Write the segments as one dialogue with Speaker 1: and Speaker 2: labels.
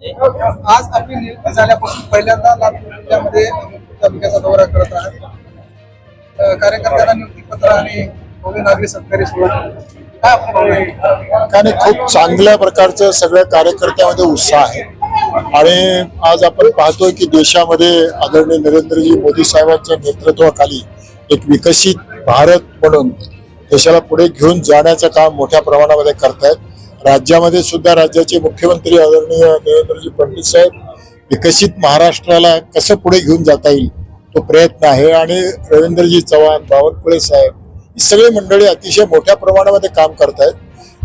Speaker 1: आज आपली नियुक्ती झाल्यापासून पहिल्यांदा लातूर जिल्ह्यामध्ये तालुक्याचा दौरा करत आहात. कार्यकर्त्यांना नियुक्ती पत्र आणि भव्य नागरी सत्कारी सोहळा काय?
Speaker 2: आणि खूप चांगल्या प्रकारचं सगळ्या कार्यकर्त्यामध्ये उत्साह आहे. आणि आज आपण पाहतोय की देशामध्ये आदरणीय नरेंद्रजी मोदी साहेबांच्या नेतृत्वाखाली एक विकसित भारत म्हणून देशाला पुढे घेऊन जाण्याचं काम मोठ्या प्रमाणामध्ये करतायत. राज्यामध्ये सुद्धा राज्याचे मुख्यमंत्री आदरणीय देवेंद्रजी फडणवीस साहेब विकसित महाराष्ट्राला कसं पुढे घेऊन जाता येईल तो प्रयत्न आहे. आणि रवींद्रजी चव्हाण बावनकुळे साहेब ही सगळी मंडळी अतिशय मोठ्या प्रमाणामध्ये काम करतायत.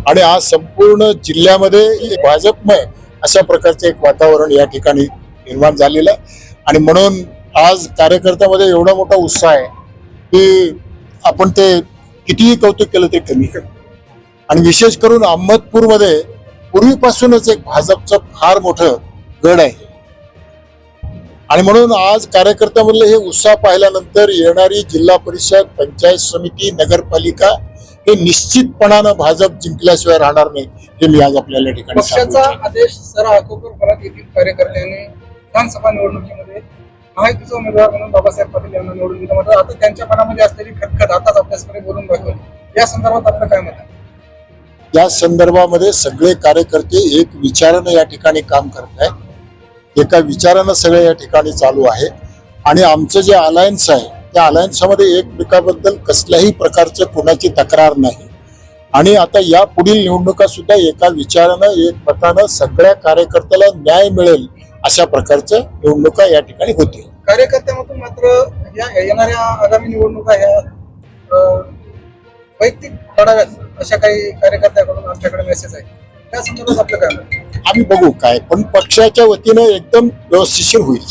Speaker 2: आणि आज संपूर्ण जिल्ह्यामध्ये भाजपमय अशा प्रकारचे एक वातावरण या ठिकाणी निर्माण झालेलं आहे. आणि म्हणून आज कार्यकर्त्यामध्ये एवढा मोठा उत्साह आहे की आपण ते कितीही कौतुक केलं ते कमी. आणि विशेष करून अहमदपूरमध्ये पूर्वीपासूनच एक भाजपचं फार मोठं गड आहे. आणि म्हणून आज कार्यकर्त्यामधलं हे उत्साह पाहिल्यानंतर येणारी जिल्हा परिषद पंचायत समिती नगरपालिका हे निश्चितपणानं भाजप जिंकल्याशिवाय राहणार नाही हे मी आज आपल्याला ठिकाणी
Speaker 1: पक्षाचा. आदेश सर परत येथील कार्यकर्त्यांनी विधानसभा निवडणुकीमध्ये. महायुतीचे उमेदवार म्हणून बाबासाहेब पाटील यांना निवडून दिलं. मात्र आता त्यांच्या मनामध्ये असलेली खटखट आताच आपल्याकडे बोलून दाखवली. या संदर्भात आपलं काय मत त्या
Speaker 2: या संदर्भामध्ये सगळे कार्यकर्ते एक विचारानं या ठिकाणी काम करत आहेत. एका विचारानं सगळे या ठिकाणी चालू आहे. आणि आमचं जे अलायन्स आहे त्या अलायन्समध्ये एकमेकाबद्दल कसल्याही प्रकारचं कोणाची तक्रार नाही. आणि आता या पुढील निवडणुका सुद्धा एका विचारानं एक मतानं सगळ्या कार्यकर्त्याला न्याय मिळेल अशा प्रकारचं निवडणुका या ठिकाणी होतील.
Speaker 1: कार्यकर्त्यामधून मात्र या येणाऱ्या आगामी निवडणुका ह्या वैयक्तिक लढाव्यात अशा काही कार्यकर्त्याकडून आमच्याकडे मेसेज आहे. त्या संदर्भात आपलं काय आहे?
Speaker 2: आम्ही बघू काय पण पक्षाच्या वतीनं एकदम व्यवस्थिशीर होईल.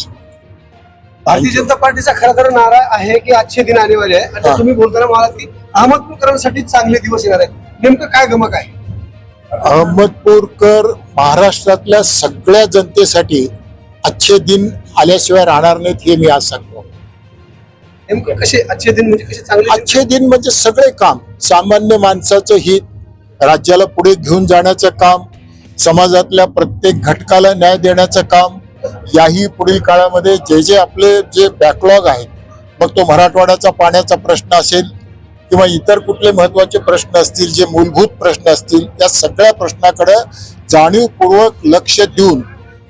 Speaker 3: भारतीय जनता पार्टीचा खरा तर नारा आहे की आजचे दिन आने वाले आहे
Speaker 2: हा.
Speaker 3: आणि तुम्ही बोलताना म्हणालात की अहमदपूरकरांसाठी चांगले दिवस येणार आहेत. नेमकं काय गमक आहे?
Speaker 2: अहमदपूरकर महाराष्ट्रातल्या सगळ्या जनतेसाठी अच्छे दिन आल्याशिवाय राहणार नाहीत हे मी आज सांगतो.
Speaker 3: नेमकं कसे अच्छे दिन म्हणजे कसे चांगले
Speaker 2: अच्छे दिन म्हणजे सगळे काम. सामान्य माणसाचं हित राज्याला पुढे घेऊन जाण्याचं काम समाजातल्या प्रत्येक घटकाला न्याय देण्याचं काम याही पुढील काळामध्ये जे जे आपले जे बॅकलॉग आहेत मग तो मराठवाड्याचा पाण्याचा प्रश्न असेल किंवा इतर कुठले महत्त्वाचे प्रश्न असतील जे मूलभूत प्रश्न असतील या सगळ्या प्रश्नाकडे जाणीवपूर्वक लक्ष देऊन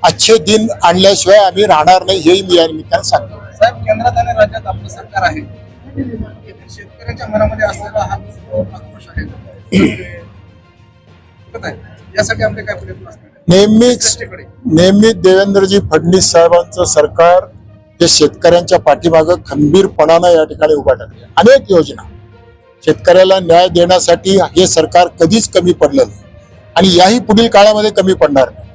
Speaker 2: अच्छे दिन आणल्याशिवाय आम्ही राहणार नाही हेही मी या निमित्ताने सांगतो.
Speaker 1: साहेब केंद्रात आणि राज्यात आपलं सरकार आहे शेतकऱ्यांच्या मनामध्ये असलेला हा आक्रोश आहे? यासाठी आपले काय प्रयत्न आहे?
Speaker 2: नेहमीच. नेहमीच देवेंद्रजी फडणवीस साहेबांचं सरकार हे शेतकऱ्यांच्या पाठीमागं खंबीरपणानं या ठिकाणी उभा टाकले अनेक योजना शेतकऱ्याला न्याय देण्यासाठी हे सरकार कधीच कमी पडलं नाही आणि याही पुढील काळामध्ये कमी पडणार नाही